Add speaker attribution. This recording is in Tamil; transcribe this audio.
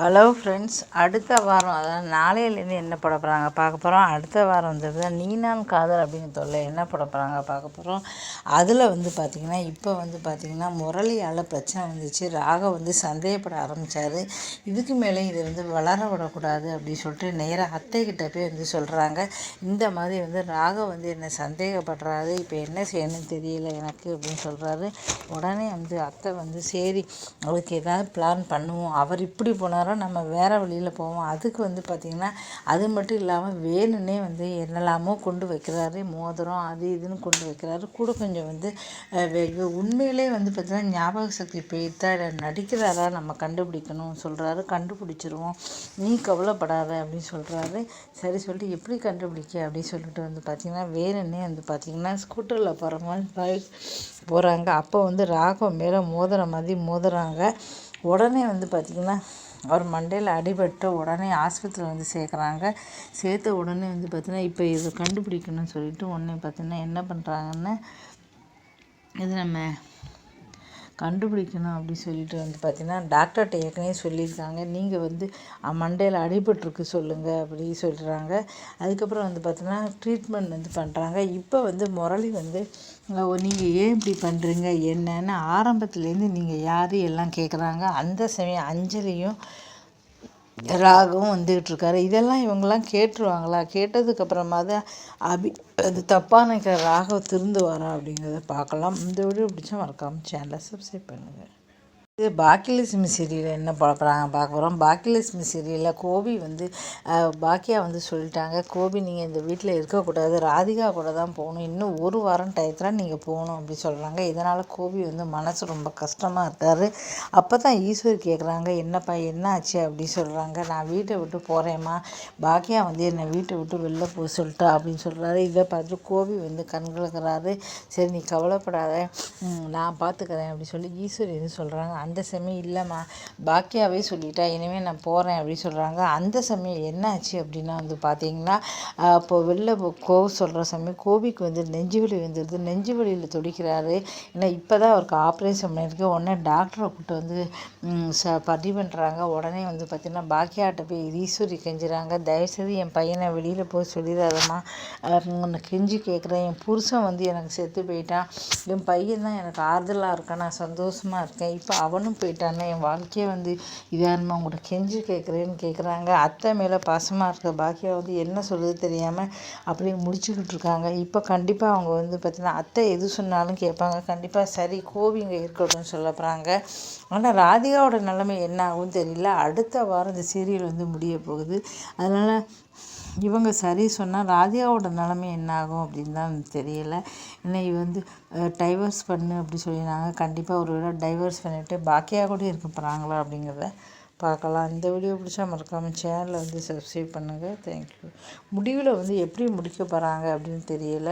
Speaker 1: ஹலோ ஃப்ரெண்ட்ஸ் அடுத்த வாரம் அதாவது நாளையிலேருந்து என்ன போட போகிறாங்க பார்க்க போகிறோம் அடுத்த வாரம் வந்துட்டு நீனான் காதல் அப்படின்னு தொல்லை. என்ன போட போகிறாங்க பார்க்க போகிறோம் அதில் வந்து பார்த்திங்கன்னா இப்போ வந்து பார்த்திங்கன்னா முரளியால் பிரச்சனை வந்துச்சு. ராக வந்து சந்தேகப்பட ஆரம்பித்தார் இதுக்கு மேலே இது வந்து வளர விடக்கூடாது அப்படின்னு சொல்லிட்டு நேராக அத்தைக்கிட்ட போய் வந்து சொல்கிறாங்க இந்த மாதிரி வந்து ராக வந்து என்னை சந்தேகப்படுறாரு. இப்போ என்ன செய்யணும்னு தெரியல எனக்கு அப்படின்னு சொல்கிறாரு உடனே வந்து அத்தை வந்து சரி அவருக்கு ஏதாவது பிளான் பண்ணுவோம். அவர் இப்படி போனார் நேரம் நம்ம வேறு வழியில் போவோம். அதுக்கு வந்து பார்த்திங்கன்னா அது மட்டும் இல்லாமல் வேணுன்னே வந்து என்னெல்லாமோ கொண்டு வைக்கிறாரு. மோதிரம் அது இதுன்னு கொண்டு வைக்கிறாரு. கூட கொஞ்சம் வந்து வெகு உண்மையிலே வந்து பார்த்திங்கன்னா ஞாபக சக்தி போயிட்டா நடிக்கிறாரா நம்ம கண்டுபிடிக்கணும் சொல்கிறாரு கண்டுபிடிச்சிருவோம். நீ கவலைப்படாத அப்படின்னு சொல்கிறாரு சரி சொல்லிட்டு எப்படி கண்டுபிடிக்க அப்படின்னு சொல்லிட்டு வந்து பார்த்திங்கன்னா வேணுன்னே வந்து பார்த்திங்கன்னா ஸ்கூட்டரில் போகிற மாதிரி போகிறாங்க அப்போ வந்து ராகம் மேலே மோதுற மாதிரி மோதுறாங்க. உடனே வந்து பார்த்திங்கன்னா அவர் மண்டையில் அடிபட்டு உடனே ஆஸ்பத்திரியில் வந்து சேர்க்குறாங்க. சேர்த்த உடனே வந்து பார்த்தீங்கன்னா இப்போ இதை கண்டுபிடிக்கணும்னு சொல்லிட்டு உடனே பார்த்தீங்கன்னா என்ன பண்ணுறாங்கன்னு இது நம்ம கண்டுபிடிக்கணும் அப்படின்னு சொல்லிட்டு வந்து பார்த்திங்கன்னா டாக்டர்கிட்ட ஏற்கனவே சொல்லியிருக்காங்க. நீங்கள் வந்து மண்டையில் அடிபட்டுருக்கு சொல்லுங்கள் அப்படி சொல்கிறாங்க அதுக்கப்புறம் வந்து பார்த்திங்கன்னா ட்ரீட்மெண்ட் வந்து பண்ணுறாங்க இப்போ வந்து முரளி வந்து நீங்கள் ஏன் இப்படி பண்ணுறீங்க என்னன்னு ஆரம்பத்துலேருந்து நீங்கள் யார் எல்லாம் கேட்குறாங்க அந்த சமயம் அஞ்சலியும் ராகவும் வந்துக்கிட்டு இதெல்லாம் இவங்கெல்லாம் கேட்டுருவாங்களா? கேட்டதுக்கப்புறமா தான் அபி அது தப்பான ராகவ் திருந்துவாரா அப்படிங்கிறத பார்க்கலாம். இந்த வீடியோ பிடிச்சா மறக்காமல் சேனலை சப்ஸ்கிரைப் பண்ணுங்கள் இது பாக்கியலட்சுமி சீரியல் என்ன பார்க்குறாங்க பார்க்க போகிறோம் பாக்கியலட்சுமி சீரியலில் கோபி வந்து பாக்கியா வந்து சொல்லிட்டாங்க கோபி நீங்கள் இந்த வீட்டில் இருக்கக்கூடாது. ராதிகா கூட தான் போகணும். இன்னும் ஒரு வாரம் டயத்தில் நீங்கள் போகணும் அப்படி சொல்கிறாங்க இதனால் கோபி வந்து மனசு ரொம்ப கஷ்டமாக இருக்கார். அப்போ தான் ஈஸ்வர் கேட்குறாங்க என்னப்பா என்ன ஆச்சு அப்படி சொல்கிறாங்க நான் வீட்டை விட்டு போகிறேம்மா பாக்கியா வந்து என்னை வீட்டை விட்டு வெளில போக சொல்லிட்டா அப்படின்னு சொல்கிறாரு இதை பார்த்துட்டு கோபி வந்து கண்களுக்கிறாரு சரி நீ கவலைப்படாத. நான் பார்த்துக்கிறேன் அப்படி சொல்லி ஈஸ்வர் எது சொல்கிறாங்க அந்த சமயம் இல்லைம்மா. பாக்கியாவே சொல்லிட்டா இனிமேல் நான் போகிறேன் அப்படின்னு சொல்கிறாங்க அந்த சமயம் என்ன ஆச்சு அப்படின்னா வந்து பார்த்தீங்கன்னா இப்போ வெளில கோ சொல்கிற சமயம் கோபிக்கு வந்து நெஞ்சு வலி வந்துடுது நெஞ்சு வலியில் துடிக்கிறாரு. ஏன்னா இப்போ தான் அவருக்கு ஆப்ரேஷன் பண்ணியிருக்கு உடனே டாக்டரை கூப்பிட்டு வந்து ச பதிவு பண்ணுறாங்க உடனே வந்து பார்த்திங்கன்னா பாக்கியாட்ட போய் ஈஸ்வரி கெஞ்சுறாங்க. தயவுசெய்து என் பையனை வெளியில் போய் சொல்லிடாதம்மா. உன்னை கெஞ்சி கேட்குறேன் என் புருஷன் வந்து எனக்கு செத்து போயிட்டான். என் பையன் தான் எனக்கு ஆறுதலாக இருக்கான். நான் சந்தோஷமாக இருக்கேன். இப்போ அவள் அவனும் போயிட்டானே என் வாழ்க்கையே வந்து இதாருமா உங்கள்கிட்ட கெஞ்சி கேட்குறேன்னு கேட்குறாங்க அத்தை மேலே பாசமாக இருக்க பாக்கியா வந்து என்ன சொல்லுது தெரியாமல் அப்படியே முடிச்சுக்கிட்டு இருக்காங்க. இப்போ கண்டிப்பாக அவங்க வந்து பார்த்திங்கன்னா அத்தை எது சொன்னாலும் கேட்பாங்க. கண்டிப்பாக சரி கோவிங்க இருக்கட்டும் இருக்கட்டும்னு சொல்ல போகிறாங்க ஆனால் ராதிகாவோட நிலைமை என்ன ஆகும் தெரியல. அடுத்த வாரம் இந்த சீரியல் வந்து முடிய போகுது. அதனால் இவங்க சரி சொன்னால் ராதிகாவோட நிலமை என்ன ஆகும் அப்படின்னு தான் தெரியலை. ஏன்னா இவ வந்து டைவர்ஸ் பண்ணு அப்படி சொல்லியிருந்தாங்க. கண்டிப்பாக ஒரு விட டைவர்ஸ் பண்ணிவிட்டு பாக்கியாக கூட இருக்க போகிறாங்களா அப்படிங்கிறத பார்க்கலாம். இந்த வீடியோ பிடிச்சா மறக்காமல் சேனலை வந்து சப்ஸ்கிரைப் பண்ணுங்கள் தேங்க்யூ முடிவில் வந்து எப்படி முடிக்க போகிறாங்க அப்படின்னு தெரியல.